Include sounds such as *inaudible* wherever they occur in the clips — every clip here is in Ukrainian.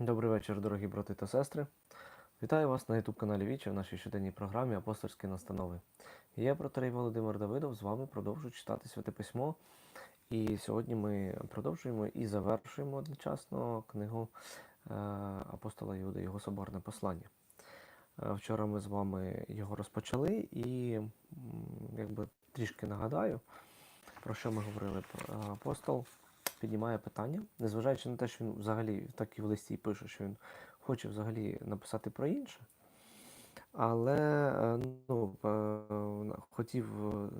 Добрий вечір, дорогі брати та сестри. Вітаю вас на YouTube-каналі Віча в нашій щоденній програмі Апостольські настанови. Я, протерей Володимир Давидов, з вами продовжую читати Святе Письмо. І сьогодні ми продовжуємо і завершуємо одночасно книгу е, апостола Іуди, його соборне послання. Е, Вчора ми з вами його розпочали і якби трішки нагадаю, про що ми говорили. Про- Апостол піднімає питання, незважаючи на те, що він взагалі так і в листі пише, що він хоче взагалі написати про інше. Але е, ну, е, хотів е,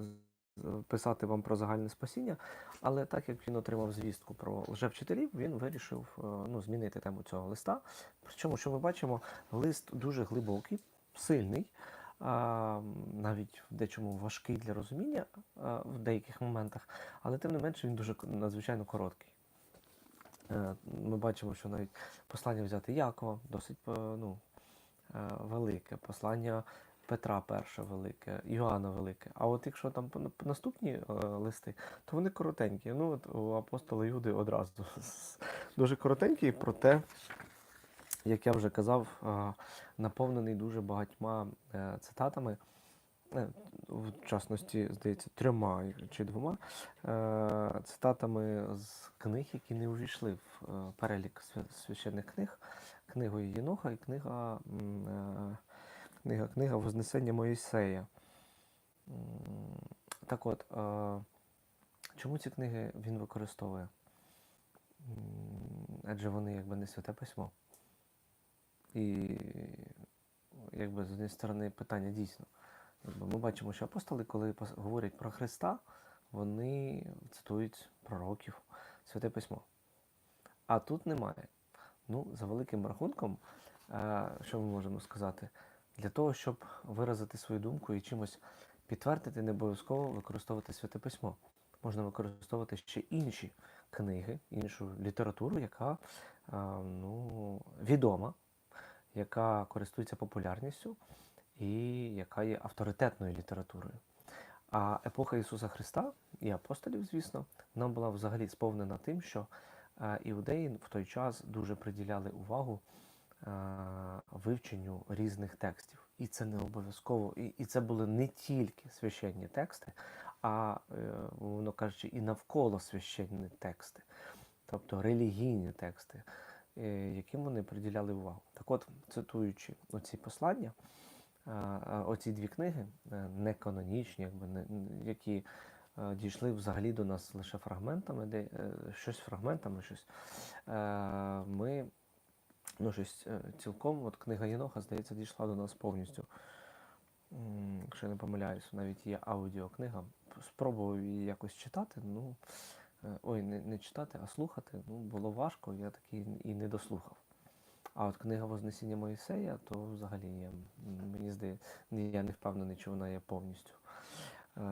писати вам про загальне спасіння, але так як він отримав звістку про лжевчителів, він вирішив ну, змінити тему цього листа. Причому, що ми бачимо, лист дуже глибокий, сильний, навіть в дечому важкий для розуміння в деяких моментах, але тим не менше він дуже надзвичайно короткий. Е, Ми бачимо, що навіть послання взяти Якова досить е, ну, е, велике, послання Петра перше велике, Іоанна велике. А от якщо там наступні листи, то вони коротенькі. Ну, от у апостола Юди одразу *laughs* дуже коротенькі, проте, як я вже казав, е, наповнений дуже багатьма е, цитатами. е, В частності, здається, трьома чи двома цитатами з книг, які не увійшли в перелік свя- священних книг, книгою Єноха і книга, книга, книга Вознесення Моїсея. Так от, чому ці книги він використовує? Адже вони якби не святе письмо. І якби з однієї сторони питання дійсно. Якби Ми бачимо, що апостоли, коли говорять про Христа, вони цитують пророків, святе письмо. А тут немає. Ну, за великим рахунком, е, що ми можемо сказати? Для того, щоб виразити свою думку і чимось підтвердити, не обов'язково використовувати святе письмо. Можна використовувати ще інші книги, іншу літературу, яка е, ну, відома, яка користується популярністю і яка є авторитетною літературою. А епоха Ісуса Христа і апостолів, звісно, вона була взагалі сповнена тим, що е, іудеї в той час дуже приділяли увагу е, вивченню різних текстів. І це не обов'язково, і, це були не тільки священні тексти, а, е, воно кажучи, і навколо священні тексти, тобто релігійні тексти, яким вони приділяли увагу. Так от, цитуючи оці послання, е, е, оці дві книги, е, не канонічні, якби не, які е, дійшли взагалі до нас лише фрагментами, де е, щось фрагментами, щось. е, Ми ну, щось е, цілком, от книга Єноха, здається, дійшла до нас повністю. Якщо я не помиляюсь, навіть є аудіокнига. Спробував її якось читати. Ну, е, ой, не, не читати, а слухати. Ну, було важко, я таки і не дослухав. А от книга Вознесіння Моїсея, то взагалі я, мені здається, я не впевнений, чи вона є повністю е,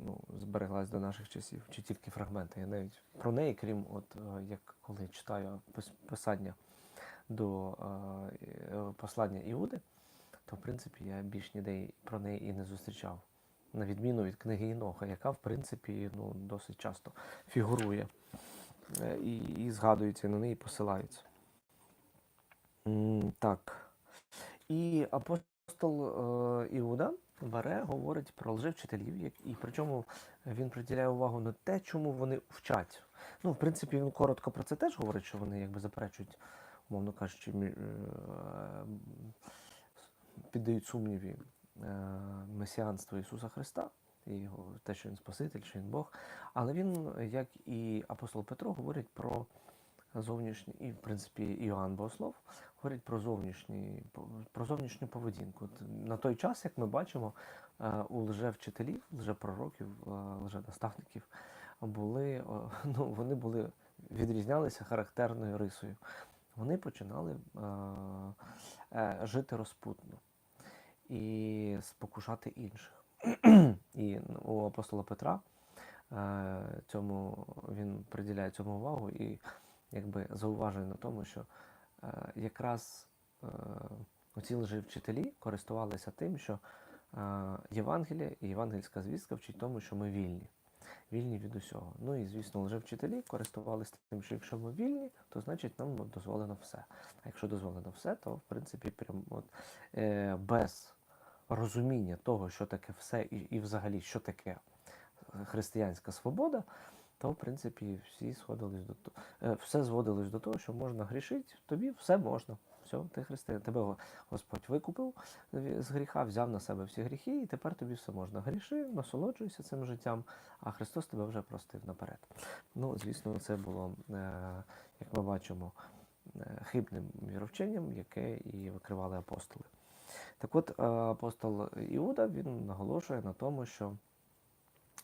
ну, збереглась до наших часів, чи тільки фрагменти. Я навіть про неї, крім от е, як коли читаю писання до е, е, послання Іуди, то в принципі я більш ніде про неї і не зустрічав. На відміну від книги Іноха, яка в принципі ну, досить часто фігурує е, і, і згадується, на неї посилаються. Так. І апостол е, Іуда бере, говорить про лжевчителів, і причому він приділяє увагу на те, чому вони вчать. Ну, в принципі, він коротко про це теж говорить, що вони якби заперечують, умовно кажучи, е, піддають сумніві месіанство Ісуса Христа і його, те, що він Спаситель, що він Бог. Але він, як і апостол Петро, говорить про зовнішній, і в принципі Іоанн Богослов говорить про зовнішній, про зовнішню поведінку. На той час, як ми бачимо, е, у лжевчителів, лжепророків, е, лженаставників були, *laughs* ну, вони були, відрізнялися характерною рисою. Вони починали е, е, жити розпутно і спокушати інших. *clears throat* і у апостола Петра е, цьому він приділяє цьому увагу і якби зауважує на тому, що е, якраз е, оці лживчителі користувалися тим, що Євангеліє і євангельська звістка вчить тому, що ми вільні. вільні від усього. Ну і звісно, лжевчителі користувалися тим, що якщо ми вільні, то значить нам дозволено все. А якщо дозволено все, то в принципі прям от, е, без розуміння того, що таке все, і, і взагалі що таке християнська свобода, то в принципі всі сходились до е, все зводилось до того, що можна грішити, тобі все можна. Все, ти християн, тебе Господь викупив з гріха, взяв на себе всі гріхи, і тепер тобі все можна. Гріши, насолоджуйся цим життям, а Христос тебе вже простив наперед. Ну, звісно, це було, е, як ми бачимо, е, хибним віровченням, яке і викривали апостоли. Так от, е, апостол Іуда він наголошує на тому, що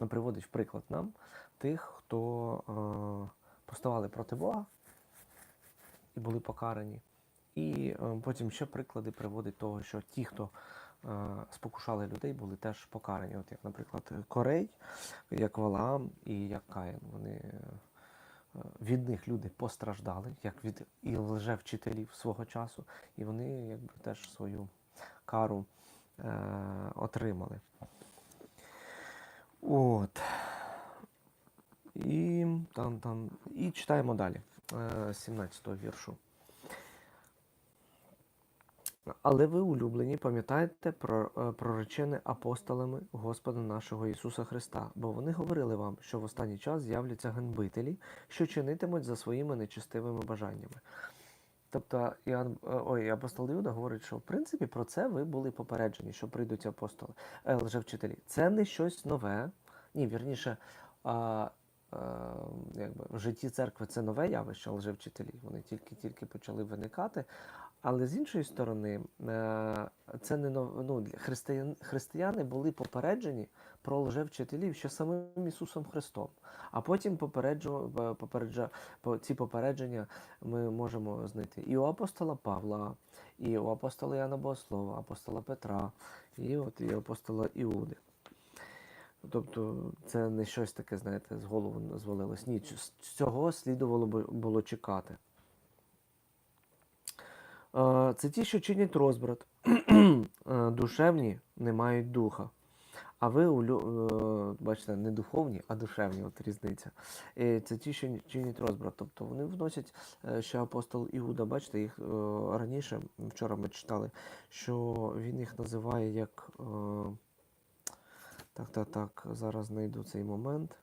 приводить приклад нам тих, хто е, поставали проти Бога і були покарані. І е, потім ще приклади приводить того, що ті, хто спокушали людей, були теж покарані. От як, наприклад, Корей, як Валаам і як Каїн. Вони від них люди постраждали, як від і лжевчителів свого часу, і вони якби теж свою кару е, отримали. От. І там, там. І читаємо далі. Е, 17 віршу. Але ви, улюблені, пам'ятаєте про е, проречене апостолами Господа нашого Ісуса Христа, бо вони говорили вам, що в останній час з'являться ганьбителі, що чинитимуть за своїми нечестивими бажаннями. Тобто Іоанн, е, ой, апостол Іуда говорить, що в принципі про це ви були попереджені, що прийдуть апостоли, е, лжевчителі. Це не щось нове. Ні, вірніше, а, а, якби, в житті церкви це нове явище лжевчителі. Вони тільки-тільки почали виникати. Але з іншої сторони, е, це не ну, християн... християни були попереджені про лжевчителів ще самим Ісусом Христом. А потім попереджу... е, попереджа... ці попередження ми можемо знайти і у апостола Павла, і у апостола Яна Богослова, апостола Петра, і от і апостола Іуди. Тобто це не щось таке, знаєте, з голову звалилось. Ні, з цього слідувало було чекати. Е, Це ті, що чинять розбрат, Е, душевні не мають духа. А ви, е, бачите, не духовні, а душевні, от різниця. Е, Це ті, що чинять розбрат. Тобто вони вносять ще апостол Іуда, бачите, їх раніше, вчора ми читали, що він їх називає як. Так, так, так, зараз знайду цей момент.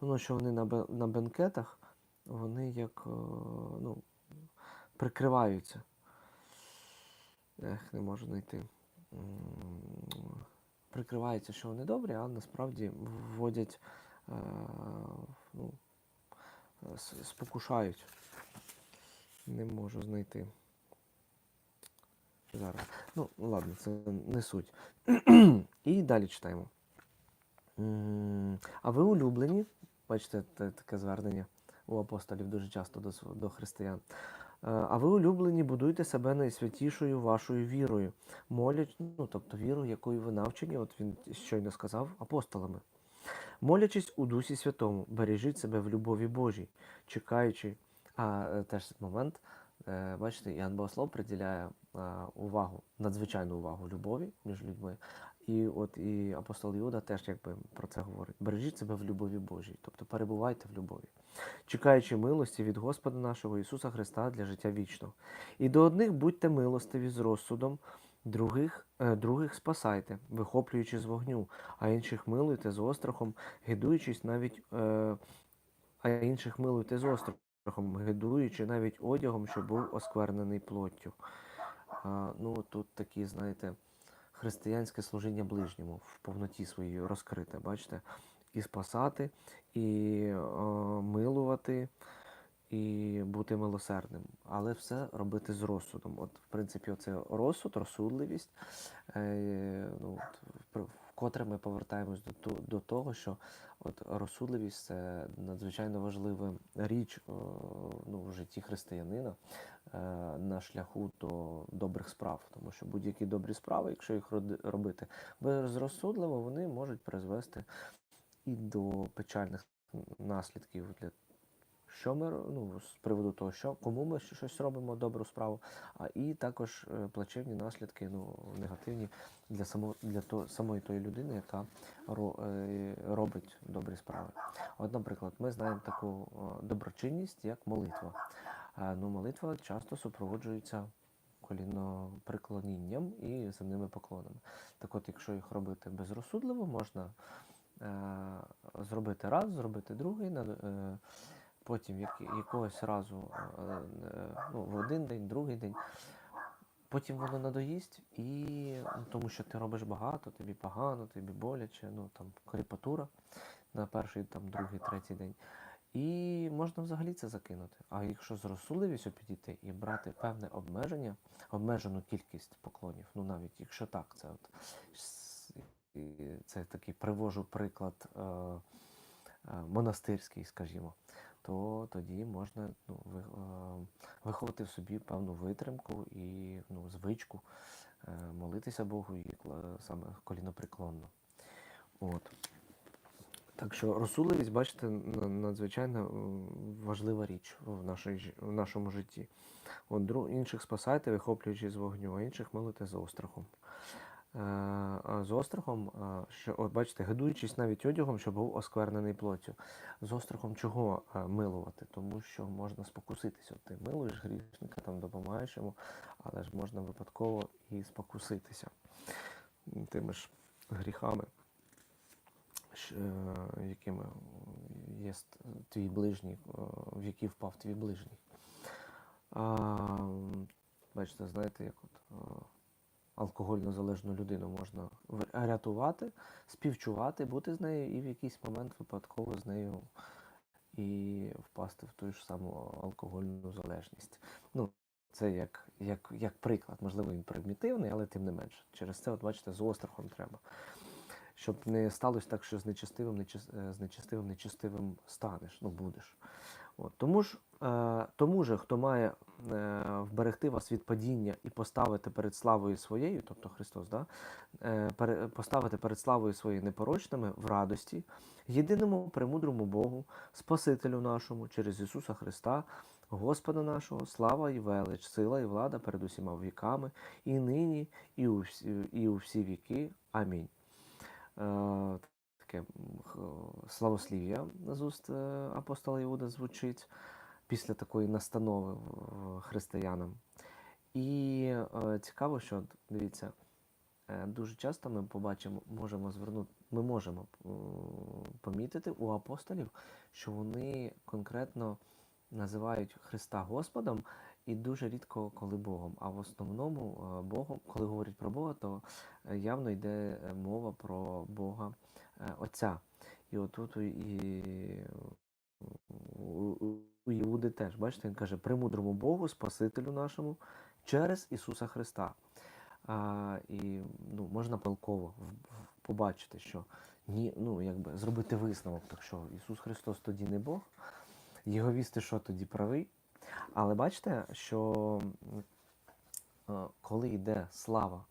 Ну, що вони на бенкетах, вони як е, ну, прикриваються. Ех, не можу знайти. Прикриваються, що вони добрі, а насправді вводять, е, ну, спокушають. Не можу знайти. Зараз. Ну, ладно, це не суть. І далі читаємо. А ви улюблені, бачите, таке звернення у апостолів дуже часто до, до християн. Е, А ви улюблені, будуйте себе найсвятішою вашою вірою, молять, ну тобто віру, якою ви навчені, от він щойно сказав, апостолами. Молячись у Дусі Святому, бережіть себе в любові Божій, чекаючи, а е, теж момент, е, бачите, Іоанн Богослов приділяє увагу, надзвичайну увагу любові між людьми. І от і апостол Іуда теж якби про це говорить. Бережіть себе в любові Божій, тобто перебувайте в любові, чекаючи милості від Господа нашого Ісуса Христа для життя вічного. І до одних будьте милостиві з розсудом, других, е, других спасайте, вихоплюючи з вогню, а інших милуйте з острахом, гидуючись навіть, е, а інших милуйте з острахом, гидуючи навіть одягом, що був осквернений плоттю. А, ну, тут такі, знаєте, християнське служіння ближньому в повноті своїй розкрите, бачите? І спасати, і е, милувати, і бути милосердним. Але все робити з розсудом. От, в принципі, оце розсуд, розсудливість. Е, ну, вкотре ми повертаємось до, до того, що от розсудливість це надзвичайно важлива річ е, ну, в житті християнина е, на шляху до добрих справ. Тому що будь-які добрі справи, якщо їх робити безрозсудливо, вони можуть призвести і до печальних наслідків для що ми ну, з приводу того, що кому ми щось робимо добру справу, а і також е, плачевні наслідки, ну негативні для само для то, самої тої людини, яка е, робить добрі справи. От, наприклад, ми знаємо таку е, доброчинність, як молитва. Ну, молитва часто супроводжується коліноприклонінням і земними поклонами. Так от, якщо їх робити безрозсудливо, можна е, зробити раз, зробити другий, е, потім як, якогось разу е, е, ну, в один день, другий день. Потім воно надоїсть, і ну, тому що ти робиш багато, тобі погано, тобі боляче, ну там кріпатура на перший, там, другий, третій день. І можна взагалі це закинути. А якщо з розсудливістю підійти і брати певне обмеження, обмежену кількість поклонів, ну навіть якщо так, це от це такий привожу приклад е, е, монастирський, скажімо, то тоді можна ну, ви, е, виховати в собі певну витримку і ну, звичку е, молитися Богу і саме колінопреклонно. От. Так що розсудливість, бачите, надзвичайно важлива річ в, нашій, в нашому житті. От, інших спасайте, вихоплюючи з вогню, а інших милите з острахом. Е, а з острахом, що, от бачите, гадуючись навіть одягом, що був осквернений плоттю. З острахом чого е, милувати? Тому що можна спокуситися. От Ти милуєш грішника, там допомагаєш йому, але ж можна випадково і спокуситися тими ж гріхами, е, якими є твій ближній, е, в які впав твій ближній. А, бачите, знаєте, як от е, алкогольно залежну людину можна рятувати, співчувати, бути з нею і в якийсь момент випадково з нею і впасти в ту ж саму алкогольну залежність. Ну, це як, як, як приклад, можливо, він примітивний, але тим не менше. Через це, от бачите, з острахом треба. Щоб не сталося так, що з нечестивим, нечис- е, з нечестивим, нечестивим станеш, ну будеш. От. Тому ж, е, тому же, хто має е, вберегти вас від падіння і поставити перед славою своєю, тобто Христос, да, е, пере, поставити перед славою своєю непорочними в радості, єдиному премудрому Богу, Спасителю нашому, через Ісуса Христа, Господа нашого, слава і велич, сила і влада перед усіма віками, і нині, і у всі, і у всі віки. Амінь. Е, таке славослів'я з уст е, апостола Іуда звучить після такої настанови християнам. І е, цікаво, що дивіться, е, дуже часто ми побачимо, можемо звернути, ми можемо помітити у апостолів, що вони конкретно називають Христа Господом і дуже рідко коли Богом. А в основному Богом, коли говорять про Бога, то явно йде мова про Бога Отця. І отут і, і у, Іуди теж, бачите, він каже, премудрому Богу, Спасителю нашому, через Ісуса Христа. А, і ну, можна палково побачити, що ні, ну, якби зробити висновок, так що Ісус Христос тоді не Бог, його вісти, що тоді правий. Але бачите, що е, коли йде слава,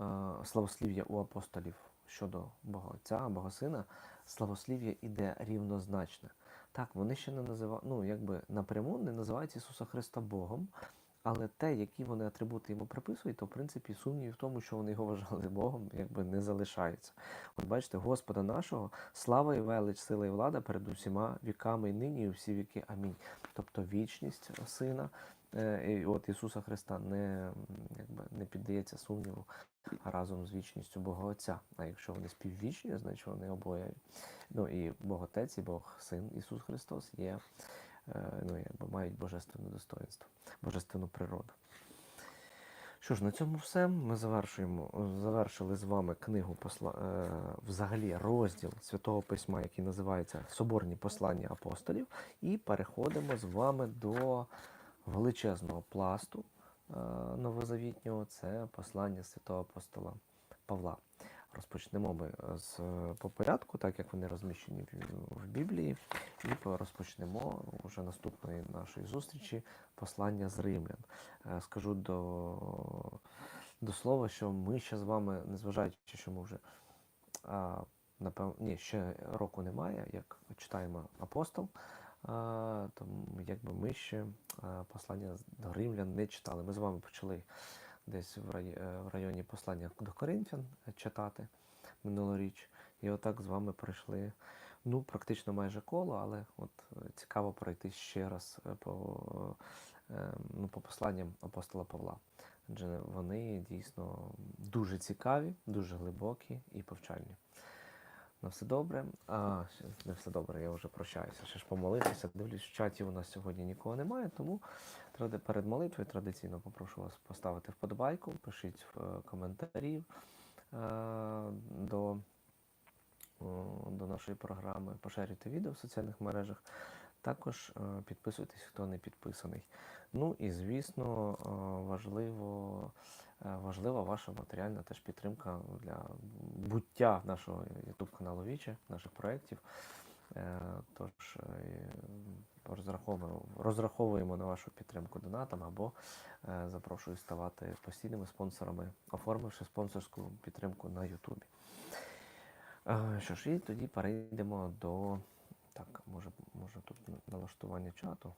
е, славослів'я у апостолів щодо Бога Отця, Бога Сина, славослів'я іде рівнозначне. Так, вони ще не називають, ну якби напряму не називають Ісуса Христа Богом, але те, які вони атрибути йому приписують, то в принципі сумнів в тому, що вони його вважали Богом, якби не залишається. От бачите, Господа нашого, слава і велич, сила і влада перед усіма віками і нині, і всі віки. Амінь. Тобто вічність Сина, і от Ісуса Христа не, якби, не піддається сумніву разом з вічністю Бога Отця. А якщо вони співвічні, значить вони обоє, ну і Бог Отець, і Бог Син Ісус Христос є, е, ну, якби мають божественне достоинство, божественну природу. Що ж, на цьому все. Ми завершуємо, завершили з вами книгу посла, е, взагалі розділ Святого Письма, який називається Соборні послання апостолів, і переходимо з вами до величезного пласту е, новозавітнього. Це послання святого апостола Павла. Розпочнемо ми з е, по порядку, так як вони розміщені в, в Біблії, і по- розпочнемо вже наступної нашої зустрічі послання з римлян. Е, Скажу до, до слова, що ми ще з вами, незважаючи, що ми вже а, напевно, ні, ще року немає, як читаємо апостол. А, Тому якби ми ще а, послання до римлян не читали. Ми з вами почали десь в рай- е, в районі послання до Коринфян е, читати минулоріч. І отак з вами пройшли ну, практично майже коло, але от е, цікаво пройти ще раз по, ну, по посланням апостола Павла. Адже вони дійсно дуже цікаві, дуже глибокі і повчальні. На все добре. А, ще не все добре, я вже прощаюся. Ще ж помолитися. Дивлюсь, в чаті у нас сьогодні нікого немає, тому перед молитвою традиційно попрошу вас поставити вподобайку, пишіть е, коментарі е, до, до нашої програми, поширюйте відео в соціальних мережах. Також е, підписуйтесь, хто не підписаний. Ну і звісно, е, важливо, е, важлива ваша матеріальна теж підтримка для буття нашого YouTube каналу Віче, наших проєктів. Е, Тож розраховуємо, розраховуємо на вашу підтримку донатом або запрошую ставати постійними спонсорами, оформивши спонсорську підтримку на Ютубі. Що ж, і тоді перейдемо до. Так, може, може тут налаштування чату.